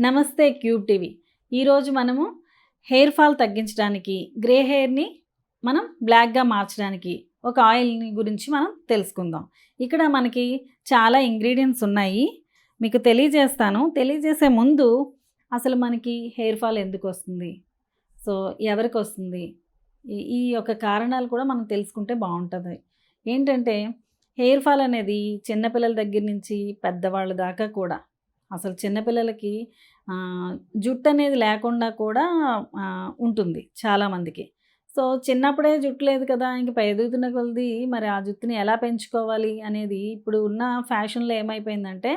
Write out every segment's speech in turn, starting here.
నమస్తే cube TV. ఈరోజు మనము హెయిర్ ఫాల్ తగ్గించడానికి గ్రే హెయిర్ని మనం బ్లాక్గా మార్చడానికి ఒక ఆయిల్ని గురించి మనం తెలుసుకుందాం. ఇక్కడ మనకి చాలా ఇంగ్రీడియంట్స్ ఉన్నాయి. మీకు తెలియజేస్తాను. తెలియజేసే ముందు అసలు మనకి హెయిర్ ఫాల్ ఎందుకు వస్తుంది? సో ఎవరికి వస్తుంది? ఈ- యొక్క కారణాలు కూడా మనం తెలుసుకుంటే బాగుంటుంది. ఏంటంటే హెయిర్ ఫాల్ అనేది చిన్నపిల్లల దగ్గర నుంచి పెద్దవాళ్ళ దాకా కూడా అసలు చిన్నపిల్లలకి జుట్టు అనేది లేకుండా కూడా ఉంటుంది చాలామందికి సో చిన్నప్పుడే జుట్టు లేదు కదా ఇంక ఎదుగుతున్న కొలది మరి ఆ జుట్టుని ఎలా పెంచుకోవాలి అనేది ఇప్పుడు ఉన్న ఫ్యాషన్లో ఏమైపోయిందంటే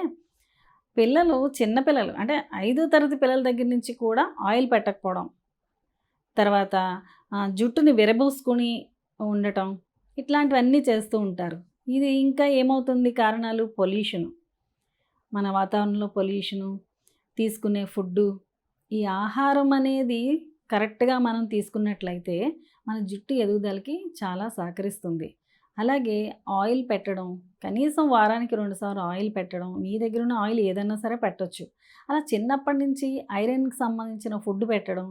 పిల్లలు చిన్నపిల్లలు అంటే ఐదో తరగతి పిల్లల దగ్గర నుంచి కూడా ఆయిల్ పెట్టకపోవడం తర్వాత జుట్టుని విరబోసుకొని ఉండటం ఇట్లాంటివన్నీ చేస్తూ ఉంటారు. ఇది ఇంకా ఏమవుతుంది కారణాలు? పొల్యూషను. మన వాతావరణంలో పొల్యూషను తీసుకునే ఫుడ్డు ఈ ఆహారం అనేది కరెక్ట్గా మనం తీసుకున్నట్లయితే మన జుట్టు ఎదుగుదలకి చాలా సహకరిస్తుంది. అలాగే ఆయిల్ పెట్టడం కనీసం వారానికి రెండుసార్లు ఆయిల్ పెట్టడం మీ దగ్గర ఉన్న ఆయిల్ ఏదైనా సరే పెట్టొచ్చు. అలా చిన్నప్పటి నుంచి ఐరన్కి సంబంధించిన ఫుడ్ పెట్టడం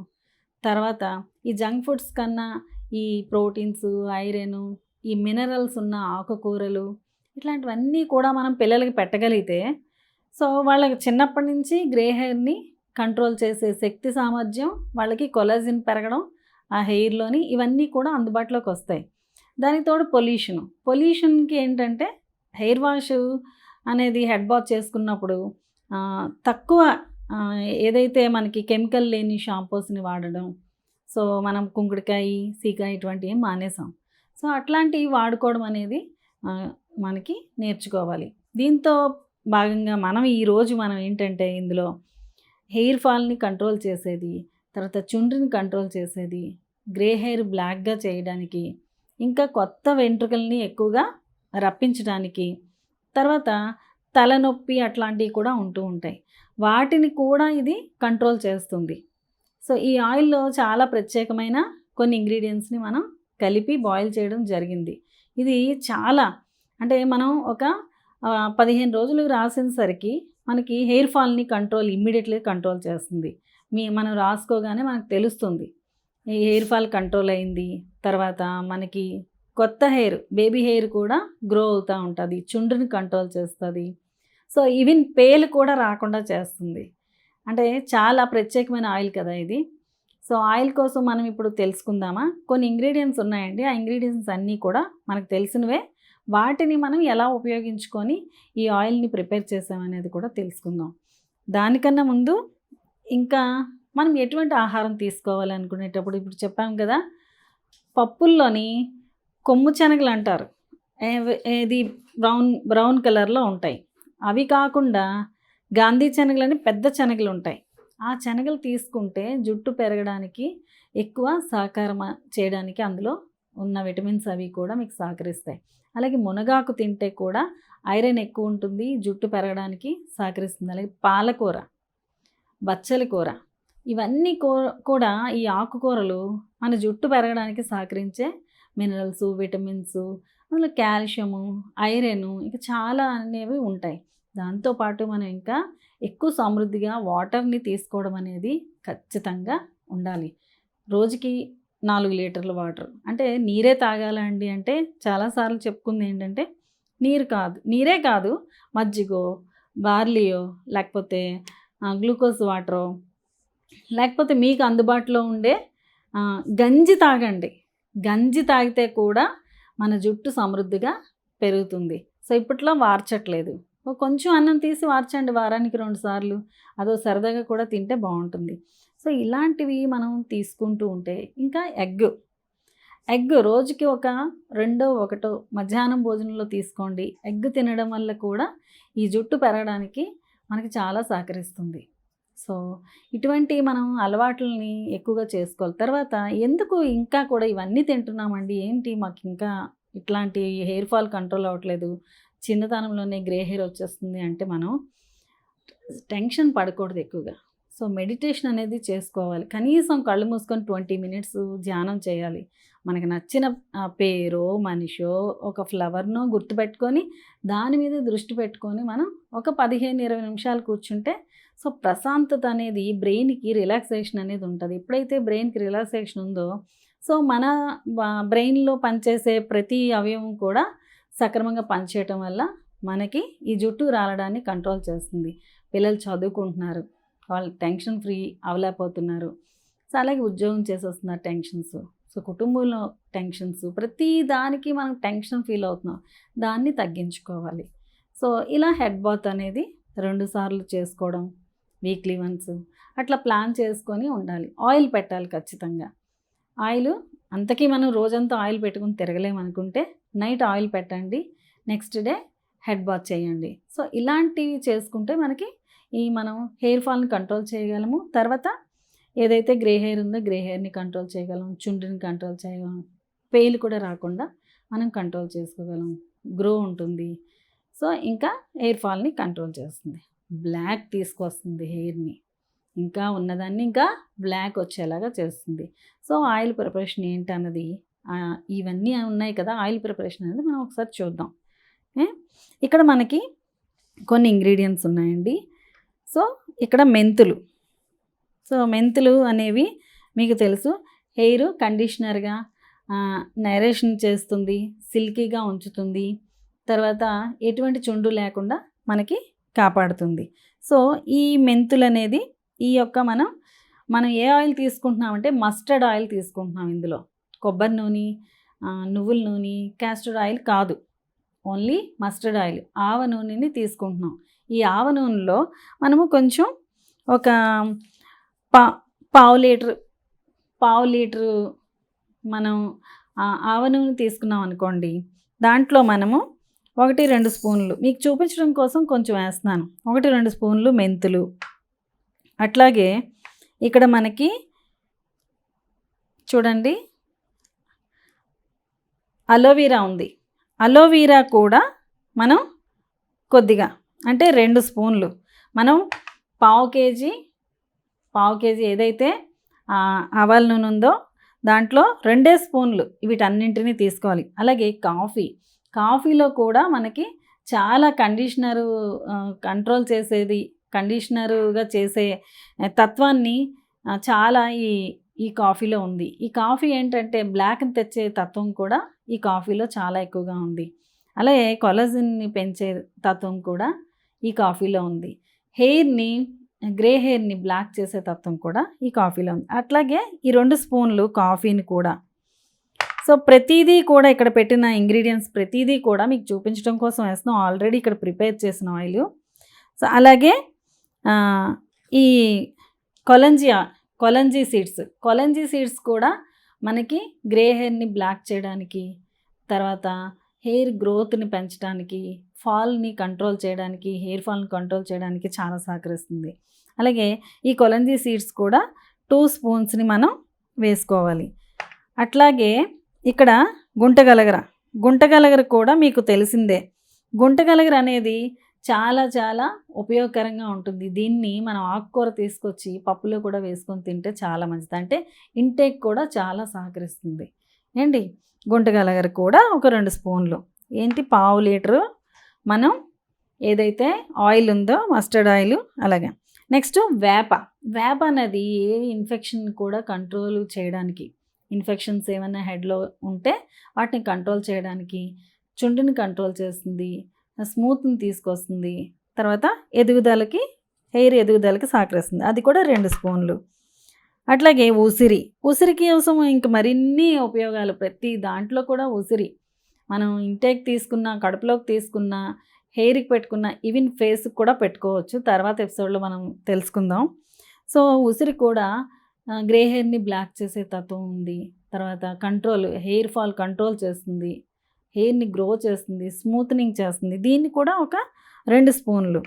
తర్వాత ఈ జంక్ ఫుడ్స్ కన్నా ఈ ప్రోటీన్స్ ఐరన్ ఈ మినరల్స్ ఉన్న ఆకుకూరలు ఇట్లాంటివన్నీ కూడా మనం పిల్లలకి పెట్టగలిగితే సో వాళ్ళకి చిన్నప్పటి నుంచి గ్రే హెయిర్ని కంట్రోల్ చేసే శక్తి సామర్థ్యం వాళ్ళకి కొలాజిన్ పెరగడం ఆ హెయిర్లోని ఇవన్నీ కూడా అందుబాటులోకి వస్తాయి. దానికి తోడు పొల్యూషన్. పొల్యూషన్కి ఏంటంటే హెయిర్ వాష్ అనేది హెడ్ బాత్ చేసుకున్నప్పుడు తక్కువ ఏదైతే మనకి కెమికల్ లేని షాంపూస్ని వాడడం సో మనం కుంకుడుకాయ సీకాయ ఇటువంటివి మానేసాం. సో అట్లాంటివి వాడుకోవడం అనేది మనకి నేర్చుకోవాలి. దీంతో భాగంగా మనం ఈరోజు మనం ఏంటంటే ఇందులో హెయిర్ ఫాల్ని కంట్రోల్ చేసేది తర్వాత చుండ్రిని కంట్రోల్ చేసేది గ్రే హెయిర్ బ్లాక్గా చేయడానికి ఇంకా కొత్త వెంట్రుకల్ని ఎక్కువగా రప్పించడానికి తర్వాత తలనొప్పి అట్లాంటివి కూడా ఉంటూ ఉంటాయి. వాటిని కూడా ఇది కంట్రోల్ చేస్తుంది. సో ఈ ఆయిల్లో చాలా ప్రత్యేకమైన కొన్ని ఇంగ్రీడియంట్స్ని మనం కలిపి బాయిల్ చేయడం జరిగింది. ఇది చాలా అంటే మనం ఒక పదిహేను రోజులు రాసేసరికి మనకి హెయిర్ ఫాల్ని కంట్రోల్ ఇమ్మీడియట్లీ కంట్రోల్ చేస్తుంది. మీ మనం రాసుకోగానే మనకు తెలుస్తుంది. ఈ హెయిర్ ఫాల్ కంట్రోల్ అయింది. తర్వాత మనకి కొత్త హెయిర్ బేబీ హెయిర్ కూడా గ్రో అవుతూ ఉంటుంది. చుండ్రుని కంట్రోల్ చేస్తుంది. సో ఈవెన్ పేలు కూడా రాకుండా చేస్తుంది. అంటే చాలా ప్రత్యేకమైన ఆయిల్ కదా ఇది. సో ఆయిల్ కోసం మనం ఇప్పుడు తెలుసుకుందామా? కొన్ని ఇంగ్రీడియంట్స్ ఉన్నాయండి. ఆ ఇంగ్రీడియంట్స్ అన్నీ కూడా మనకు తెలిసినవే వాటిని మనం ఎలా ఉపయోగించుకొని ఈ ఆయిల్ని ప్రిపేర్ చేసామనేది కూడా తెలుసుకుందాం. దానికన్నా ముందు ఇంకా మనం ఎటువంటి ఆహారం తీసుకోవాలి అనుకునేటప్పుడు ఇప్పుడు చెప్పాం కదా పప్పుల్లోని కొమ్ము శనగలు అంటారు. ఇది ఏది బ్రౌన్ బ్రౌన్ కలర్లో ఉంటాయి. అవి కాకుండా గాంధీ శనగలు అని పెద్ద శనగలు ఉంటాయి. ఆ శనగలు తీసుకుంటే జుట్టు పెరగడానికి ఎక్కువ సహకారం చేయడానికి అందులో ఉన్న విటమిన్స్ అవి కూడా మీకు సహకరిస్తాయి. అలాగే మునగాకు తింటే కూడా ఐరన్ ఎక్కువ ఉంటుంది జుట్టు పెరగడానికి సహకరిస్తుంది. అలాగే పాలకూర బచ్చలి కూర ఇవన్నీ కూ కూడా ఈ ఆకుకూరలు మన జుట్టు పెరగడానికి సహకరించే మినరల్స్ విటమిన్స్ అందులో కాల్షియము ఐరన్ ఇంకా చాలా అనేవి ఉంటాయి. దాంతోపాటు మనం ఇంకా ఎక్కువ సమృద్ధిగా వాటర్ని తీసుకోవడం అనేది ఖచ్చితంగా ఉండాలి. రోజుకి నాలుగు లీటర్ల వాటర్. అంటే నీరే తాగాలండి అంటే చాలాసార్లు చెప్పుకుంది ఏంటంటే నీరు కాదు. నీరే కాదు మజ్జిగో బార్లీయో లేకపోతే గ్లూకోజ్ వాటరో లేకపోతే మీకు అందుబాటులో ఉండే గంజి తాగండి. గంజి తాగితే కూడా మన జుట్టు సమృద్ధిగా పెరుగుతుంది. సో ఇప్పట్లో వార్చట్లేదు. కొంచెం అన్నం తీసి వార్చండి వారానికి రెండు సార్లు. అదో సరదాగా కూడా తింటే బాగుంటుంది. సో ఇలాంటివి మనం తీసుకుంటూ ఉంటే ఇంకా ఎగ్. ఎగ్ రోజుకి ఒక రెండో ఒకటో మధ్యాహ్నం భోజనంలో తీసుకోండి. ఎగ్ తినడం వల్ల కూడా ఈ జుట్టు పెరగడానికి మనకి చాలా సహకరిస్తుంది. సో ఇటువంటి మనం అలవాట్లని ఎక్కువగా చేసుకోవాలి. తర్వాత ఎందుకు ఇంకా కూడా ఇవన్నీ తింటున్నామండి? ఏంటి మాకు ఇంకా ఇట్లాంటి హెయిర్ ఫాల్ కంట్రోల్ అవ్వట్లేదు. చిన్నతనంలోనే గ్రే హెయిర్ వచ్చేస్తుంది అంటే మనం టెన్షన్ పడకూడదు ఎక్కువగా. సో మెడిటేషన్ అనేది చేసుకోవాలి. కనీసం కళ్ళు మూసుకొని ట్వంటీ మినిట్స్ ధ్యానం చేయాలి. మనకు నచ్చిన పేరో మనిషో ఒక ఫ్లవర్నో గుర్తుపెట్టుకొని దాని మీద దృష్టి పెట్టుకొని మనం ఒక పదిహేను ఇరవై నిమిషాలు కూర్చుంటే సో ప్రశాంతత అనేది బ్రెయిన్కి రిలాక్సేషన్ అనేది ఉంటుంది. ఎప్పుడైతే బ్రెయిన్కి రిలాక్సేషన్ ఉందో సో మన బ్రెయిన్లో పనిచేసే ప్రతి అవయవం కూడా సక్రమంగా పనిచేయటం వల్ల మనకి ఈ జుట్టు రాలడాన్ని కంట్రోల్ చేస్తుంది. పిల్లలు చదువుకుంటున్నారు. వాళ్ళు టెన్షన్ ఫ్రీ అవలేకపోతున్నారు సో అలాగే ఉద్యోగం చేసేస్తున్నారు టెన్షన్స్. సో కుటుంబంలో టెన్షన్స్. ప్రతి దానికి మనం టెన్షన్ ఫీల్ అవుతున్నాం. దాన్ని తగ్గించుకోవాలి. సో ఇలా హెడ్ బాత్ అనేది రెండు సార్లు చేసుకోవడం వీక్లీ వన్స్ అట్లా ప్లాన్ చేసుకొని ఉండాలి. ఆయిల్ పెట్టాలి ఖచ్చితంగా. ఆయిల్ అంతకీ మనం రోజంతా ఆయిల్ పెట్టుకుని తిరగలేమనుకుంటే నైట్ ఆయిల్ పెట్టండి నెక్స్ట్ డే హెడ్ బాత్ చేయండి. సో ఇలాంటివి చేసుకుంటే మనకి ఈ మనం హెయిర్ ఫాల్ని కంట్రోల్ చేయగలము. తర్వాత ఏదైతే గ్రే హెయిర్ ఉందో గ్రే హెయిర్ని కంట్రోల్ చేయగలం చుండ్రిని కంట్రోల్ చేయగలం పెయిల్ కూడా రాకుండా మనం కంట్రోల్ చేసుకోగలం. గ్రో ఉంటుంది. సో ఇంకా హెయిర్ ఫాల్ని కంట్రోల్ చేస్తుంది. బ్లాక్ తీసుకొస్తుంది హెయిర్ని ఇంకా ఉన్నదాన్ని ఇంకా బ్లాక్ వచ్చేలాగా చేస్తుంది. సో ఆయిల్ ప్రిపరేషన్ ఏంటన్నది ఇవన్నీ ఉన్నాయి కదా ఆయిల్ ప్రిపరేషన్ అనేది మనం ఒకసారి చూద్దాం. ఇక్కడ మనకి కొన్ని ఇంగ్రీడియంట్స్ ఉన్నాయండి. సో ఇక్కడ మెంతులు. సో మెంతులు అనేవి మీకు తెలుసు. హెయిర్ కండిషనర్గా నైరేషన్ చేస్తుంది సిల్కీగా ఉంచుతుంది. తర్వాత ఎటువంటి చుండు లేకుండా మనకి కాపాడుతుంది. సో ఈ మెంతులు అనేది ఈ యొక్క మనం మనం ఏ ఆయిల్ తీసుకుంటున్నామంటే మస్టర్డ్ ఆయిల్ తీసుకుంటున్నాం ఇందులో. కొబ్బరి నూనె నువ్వుల నూనె క్యాస్టర్ ఆయిల్ కాదు. ఓన్లీ మస్టర్డ్ ఆయిల్ ఆవ నూనెని తీసుకుంటున్నాం. ఈ ఆవ నూనెలో మనము కొంచెం ఒక పా పావు లీటర్ పావు లీటరు మనం ఆవ నూనె తీసుకున్నాం అనుకోండి దాంట్లో మనము ఒకటి రెండు స్పూన్లు మీకు చూపించడం కోసం కొంచెం వేస్తున్నాను. ఒకటి రెండు స్పూన్లు మెంతులు. అట్లాగే ఇక్కడ మనకి చూడండి అలోవీరా ఉంది. అలోవీరా కూడా మనం కొద్దిగా అంటే రెండు స్పూన్లు. మనం పావు కేజీ పావు కేజీ ఏదైతే ఆవాల నూనె ఉందో దాంట్లో రెండే స్పూన్లు వీటన్నింటినీ తీసుకోవాలి. అలాగే కాఫీ. కాఫీలో కూడా మనకి చాలా కండిషనరు కంట్రోల్ చేసేది కండిషనరుగా చేసే తత్వాన్ని చాలా ఈ ఈ కాఫీలో ఉంది. ఈ కాఫీ ఏంటంటే బ్లాక్ని తెచ్చే తత్వం కూడా ఈ కాఫీలో చాలా ఎక్కువగా ఉంది. అలాగే కొలజిన్ని పెంచే తత్వం కూడా ఈ కాఫీలో ఉంది. హెయిర్ని గ్రే హెయిర్ని బ్లాక్ చేసే తత్వం కూడా ఈ కాఫీలో ఉంది. అట్లాగే ఈ రెండు స్పూన్లు కాఫీని కూడా. సో ప్రతిదీ కూడా ఇక్కడ పెట్టిన ఇంగ్రీడియంట్స్ ప్రతిదీ కూడా మీకు చూపించడం కోసం వేస్తున్నాం. ఆల్రెడీ ఇక్కడ ప్రిపేర్ చేసిన ఆయిల్. సో అలాగే ఈ కొలంజియా కొలంజీ సీడ్స్. కొలంజీ సీడ్స్ కూడా మనకి గ్రే హెయిర్ని బ్లాక్ చేయడానికి తర్వాత హెయిర్ గ్రోత్ని పెంచడానికి ఫాల్ని కంట్రోల్ చేయడానికి హెయిర్ ఫాల్ని కంట్రోల్ చేయడానికి చాలా సహకరిస్తుంది. అలాగే ఈ కొలంజీ సీడ్స్ కూడా టూ స్పూన్స్ని మనం వేసుకోవాలి. అట్లాగే ఇక్కడ గుంటగలగర. గుంటగలగర కూడా మీకు తెలిసిందే. గుంటగలగర అనేది చాలా చాలా ఉపయోగకరంగా ఉంటుంది. దీన్ని మనం ఆకుకూర తీసుకొచ్చి పప్పులో కూడా వేసుకొని తింటే చాలా మంచిది. అంటే ఇంటేక్ కూడా చాలా సహకరిస్తుంది. ఏంటి? గుంటగలగర కూడా ఒక రెండు స్పూన్లు. ఏంటి? పావు లీటరు మనం ఏదైతే ఆయిల్ ఉందో మస్టర్డ్ ఆయిల్ అలాగే. నెక్స్ట్ వేప. వేప అనేది ఏ ఇన్ఫెక్షన్ కూడా కంట్రోల్ చేయడానికి ఇన్ఫెక్షన్స్ ఏమైనా హెడ్లో ఉంటే వాటిని కంట్రోల్ చేయడానికి చుండుని కంట్రోల్ చేస్తుంది స్మూత్ని తీసుకొస్తుంది. తర్వాత ఎదుగుదలకి హెయిర్ ఎదుగుదలకి సహకరిస్తుంది అది కూడా రెండు స్పూన్లు. అట్లాగే ఉసిరి. ఉసిరికి కోసం ఇంక మరిన్ని ఉపయోగాలు. ప్రతి దాంట్లో కూడా ఉసిరి. మనం ఇంటేక్ తీసుకున్న కడుపులోకి తీసుకున్న హెయిర్కి పెట్టుకున్న ఈవెన్ ఫేస్కి కూడా పెట్టుకోవచ్చు. తర్వాత ఎపిసోడ్లో మనం తెలుసుకుందాం. సో ఉసిరి కూడా గ్రే హెయిర్ని బ్లాక్ చేసే తత్వం ఉంది. తర్వాత కంట్రోల్ హెయిర్ ఫాల్ కంట్రోల్ చేస్తుంది. హెయిర్ని గ్రో చేస్తుంది స్మూత్నింగ్ చేస్తుంది. దీన్ని కూడా ఒక రెండు స్పూన్లు.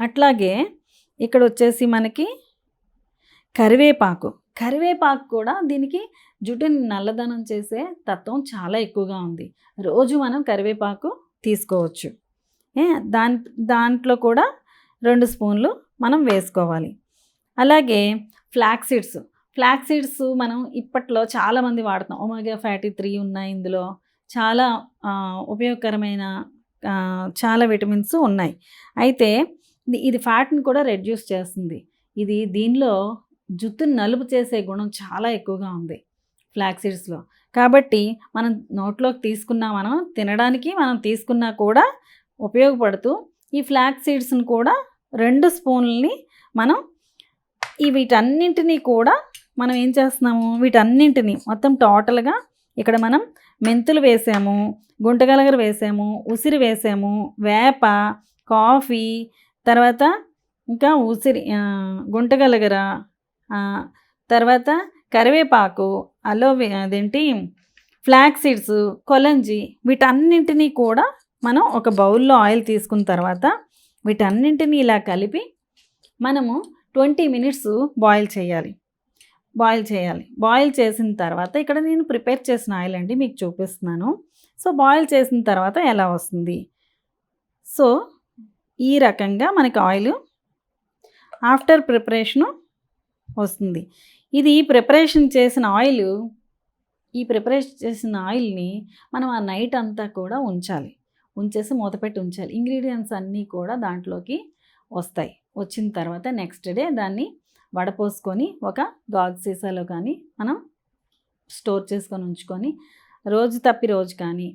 అట్లాగే ఇక్కడ వచ్చేసి మనకి కరివేపాకు. కరివేపాకు కూడా దీనికి జుట్టుని నల్లదనం చేసే తత్వం చాలా ఎక్కువగా ఉంది. రోజు మనం కరివేపాకు తీసుకోవచ్చు. దాని దాంట్లో కూడా రెండు స్పూన్లు మనం వేసుకోవాలి. అలాగే ఫ్లాక్ సీడ్స్ ఫ్లాక్ సీడ్స్ మనం ఇప్పట్లో చాలామంది వాడుతున్నాం. ఒమేగా ఫ్యాటీ త్రీ ఉన్నాయి ఇందులో. చాలా ఉపయోగకరమైన చాలా విటమిన్స్ ఉన్నాయి. అయితే ఇది- ఫ్యాట్ని కూడా రెడ్యూస్ చేస్తుంది. ఇది దీనిలో జుట్టును నలుపు చేసే గుణం చాలా ఎక్కువగా ఉంది ఫ్లాక్సీడ్స్లో. కాబట్టి మనం నోట్లోకి తీసుకున్నా మనం తినడానికి మనం తీసుకున్నా కూడా ఉపయోగపడుతూ ఈ ఫ్లాక్ సీడ్స్ని కూడా రెండు స్పూన్లని మనం ఈ వీటన్నింటినీ కూడా మనం ఏం చేస్తున్నాము? వీటన్నింటినీ మొత్తం టోటల్గా ఇక్కడ మనం మెంతులు వేసాము గుంటగలగర వేసాము ఉసిరి వేసాము వేప కాఫీ తర్వాత ఇంకా ఉసిరి గుంటగలగర తర్వాత కరివేపాకు అలోవే అదేంటి ఫ్లాక్ సీడ్స్ కొలంజి వీటన్నింటినీ కూడా మనం ఒక బౌల్లో ఆయిల్ తీసుకున్న తర్వాత వీటన్నింటినీ ఇలా కలిపి మనము ట్వంటీ మినిట్స్ బాయిల్ చేయాలి. బాయిల్ చేయాలి. బాయిల్ చేసిన తర్వాత ఇక్కడ నేను ప్రిపేర్ చేసిన ఆయిల్ అండి మీకు చూపిస్తున్నాను. సో బాయిల్ చేసిన తర్వాత ఎలా వస్తుంది? సో ఈ రకంగా మనకి ఆయిల్ ఆఫ్టర్ ప్రిపరేషను వస్తుంది. ఇది ప్రిపరేషన్ చేసిన ఆయిల్ ఈ ప్రిపరేషన్ చేసిన ఆయిల్ని మనం ఆ నైట్ అంతా కూడా ఉంచాలి. ఉంచేసి మూతపెట్టి ఉంచాలి. ఇంగ్రీడియంట్స్ అన్నీ కూడా దాంట్లోకి వస్తాయి. వచ్చిన తర్వాత నెక్స్ట్ డే దాన్ని వడపోసుకొని ఒక గాజు సీసాలో కానీ మనం స్టోర్ చేసుకొని ఉంచుకొని రోజు తప్పి రోజు కానీ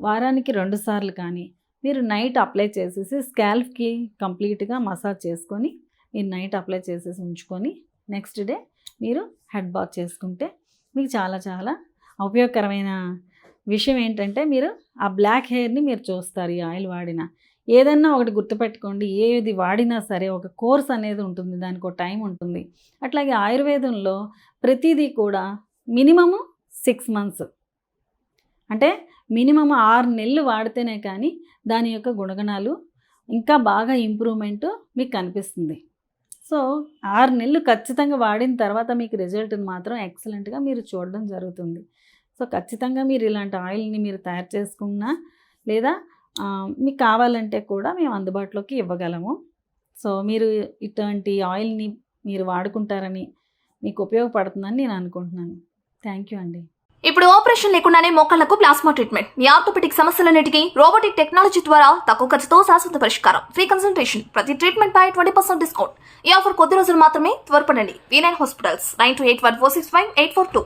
వారానికి రెండు సార్లు కానీ మీరు నైట్ అప్లై చేసేసి స్కాల్ఫ్కి కంప్లీట్గా మసాజ్ చేసుకొని మీరు నైట్ అప్లై చేసేసి ఉంచుకొని నెక్స్ట్ డే మీరు హెడ్ బాత్ చేసుకుంటే మీకు చాలా చాలా ఉపయోగకరమైన విషయం ఏంటంటే మీరు ఆ బ్లాక్ హెయిర్ని మీరు చూస్తారు ఈ ఆయిల్ వాడిన. ఏదన్నా ఒకటి గుర్తుపెట్టుకోండి ఏది వాడినా సరే ఒక కోర్స్ అనేది ఉంటుంది దానికి ఒక టైం ఉంటుంది. అట్లాగే ఆయుర్వేదంలో ప్రతిదీ కూడా మినిమము సిక్స్ మంత్స్. అంటే మినిమం ఆరు నెలలు వాడితేనే కానీ దాని యొక్క గుణగణాలు ఇంకా బాగా ఇంప్రూవ్మెంట్ మీకు కనిపిస్తుంది. సో ఆరు నెలలు ఖచ్చితంగా వాడిన తర్వాత మీకు రిజల్ట్ని మాత్రం ఎక్సలెంట్గా మీరు చూడడం జరుగుతుంది. సో ఖచ్చితంగా మీరు ఇలాంటి ఆయిల్ని మీరు తయారు చేసుకున్నా లేదా మీకు కావాలంటే కూడా మేము అందుబాటులోకి ఇవ్వగలము. సో మీరు ఇటువంటి ఆయిల్ని మీరు వాడుకుంటారని మీకు ఉపయోగపడుతుందని నేను అనుకుంటున్నాను. థ్యాంక్ యూ అండి. ఇప్పుడు ఆపరేషన్ లేకుండానే మోకాళ్ళకు ప్లాస్మా ట్రీట్మెంట్. మీ ఆర్థోపెటిక్ సమస్యలన్నిటికీ రోబోటిక్ టెక్నాలజీ ద్వారా తక్కువ ఖర్చుతో శాశ్వత పరిష్కారం. Free consultation. ప్రతి ట్రీట్మెంట్ పై ట్వంటీ పర్సెంట్ డిస్కౌంట్. ఈ ఆఫర్ కొద్ది రోజులు మాత్రమే త్వరపడండి. V nine hospitals nine two eight one four six five eight four two